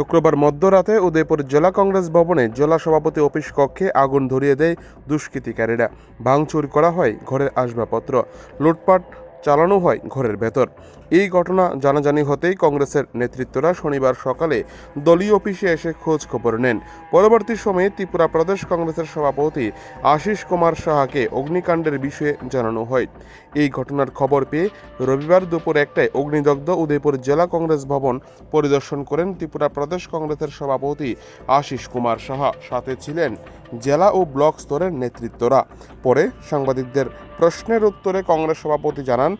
শুক্রবার মধ্যরাতে উদয়পুর জেলা কংগ্রেস ভবনে জেলা সভাপতি অফিস কক্ষে আগুন ধরিয়ে দেয় দুষ্কৃতিকারীরা। ভাঙচুর করা হয় ঘরের আসবাবপত্র। লুটপাট চালানো হয় ঘরের ভেতর। এই ঘটনা জানাজানি হতেই কংগ্রেসের নেতৃত্বরা শনিবার সকালে দলীয় অফিসে এসে খোঁজ খবর নেন। পরবর্তী সময়ে ত্রিপুরা প্রদেশ কংগ্রেসের সভাপতি আশিস কুমার সাহাকে অগ্নিকাণ্ডের বিষয়ে জানানো হয়। এই ঘটনার খবর পেয়ে রবিবার দুপুর একটায় অগ্নিদগ্ধ উদয়পুর জেলা কংগ্রেস ভবন পরিদর্শন করেন ত্রিপুরা প্রদেশ কংগ্রেসের সভাপতি আশিস কুমার সাহা। সাথে ছিলেন জেলা ও ব্লক স্তরের নেতৃত্বরা। পরে সাংবাদিকদের প্রশ্নের উত্তরে কংগ্রেস সভাপতি জানান one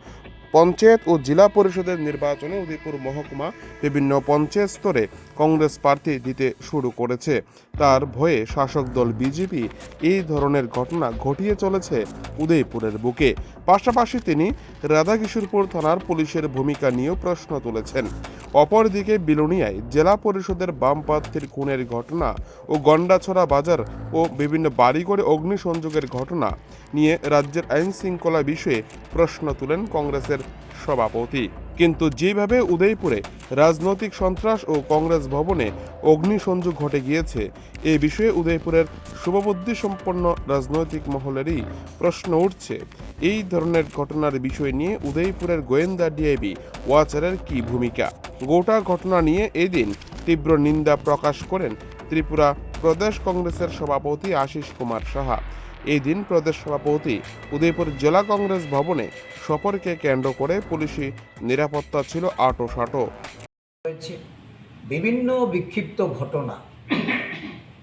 পঞ্চায়েত ও জেলা পরিষদের নির্বাচনে উদয়পুর মহকুমা বিভিন্ন পঞ্চায়েত স্তরে কংগ্রেস প্রার্থী দিতে শুরু করেছে। তার ভয়ে শাসক দল বিজেপি এই ধরনের ঘটনা ঘটিয়ে চলেছে উদয়পুরের বুকে। পাশাপাশি তিনি রাধাকিশোরপুর থানার পুলিশের ভূমিকা নিয়েও প্রশ্ন তুলেছেন। অপরদিকে বিলোনিয়ায় জেলা পরিষদের বাম প্রার্থীর খুনের ঘটনা ও গন্ডাছড়া বাজার ও বিভিন্ন বাড়িঘরে অগ্নিসংযোগের ঘটনা নিয়ে রাজ্যের আইন শৃঙ্খলা বিষয়ে প্রশ্ন তুলেন কংগ্রেসের সভাপতি। কিন্তু যেভাবে উদয়পুরে রাজনৈতিক সন্ত্রাস ও কংগ্রেস ভবনে অগ্নিসংযোগ ঘটে গিয়েছে, এ বিষয়ে উদয়পুরের শুভবুদ্ধি সম্পন্ন রাজনৈতিক মহলেরই প্রশ্ন উঠছে। এই ধরনের ঘটনার বিষয় নিয়ে উদয়পুরের গোয়েন্দা ডিআইবি ওয়াচারের কি ভূমিকা? গোটা ঘটনা নিয়ে এদিন তীব্র নিন্দা প্রকাশ করেন ত্রিপুরা প্রদেশ কংগ্রেসের সভাপতি আশিস কুমার সাহা। এই দিন প্রদেশ সভাপতি উদয়পুর জেলা কংগ্রেস ভবনে সফরকে কেন্দ্র করে পুলিশি নিরাপত্তা ছিল আটো সাটো। হয়েছে বিভিন্ন বিক্ষিপ্ত ঘটনা।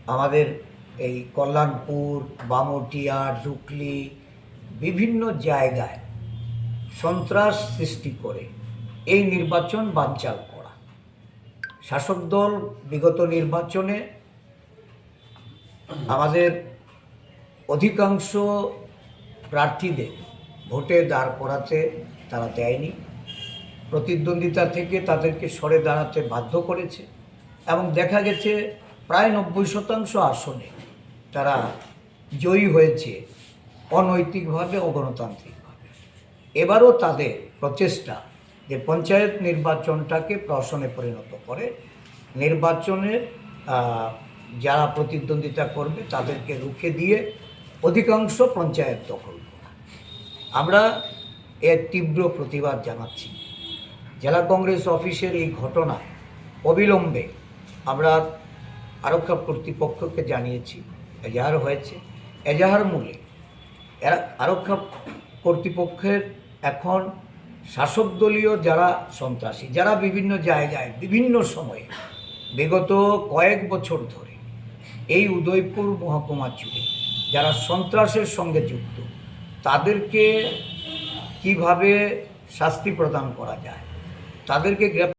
আমাদের এই কল্যাণপুর বামটিয়া ডুকলি বিভিন্ন জায়গায় সন্ত্রাস সৃষ্টি করে এই নির্বাচন বানচাল করা। শাসক দল বিগত নির্বাচনে আমাদের অধিকাংশ প্রার্থীদের ভোটে দাঁড় করাতে তারা দেয়নি। প্রতিদ্বন্দ্বিতা থেকে তাদেরকে সরে দাঁড়াতে বাধ্য করেছে এবং দেখা গেছে প্রায় নব্বই শতাংশ আসনে তারা জয়ী হয়েছে অনৈতিকভাবে অগণতান্ত্রিকভাবে এবারও তাদের প্রচেষ্টা যে পঞ্চায়েত নির্বাচনটাকে প্রশনে পরিণত করে, নির্বাচনে যারা প্রতিদ্বন্দ্বিতা করবে তাদেরকে রুখে দিয়ে অধিকাংশ পঞ্চায়েত দখল আমরা এর তীব্র প্রতিবাদ জানাচ্ছি। জেলা কংগ্রেস অফিসের এই ঘটনা অবিলম্বে আমরা আরক্ষা কর্তৃপক্ষকে জানিয়েছি। এজাহার হয়েছে। এজাহার মূলে আরক্ষা কর্তৃপক্ষের এখন শাসক দলীয় যারা সন্ত্রাসী, যারা বিভিন্ন জায়গায়, বিভিন্ন সময়ে বিগত কয়েক বছর ধরে এই উদয়পুর মহকুমা জুড়ে যারা সন্ত্রাসের সঙ্গে যুক্ত তাদেরকে কীভাবে শাস্তি প্রদান করা যায়? তাদেরকে গ্রেপ্তার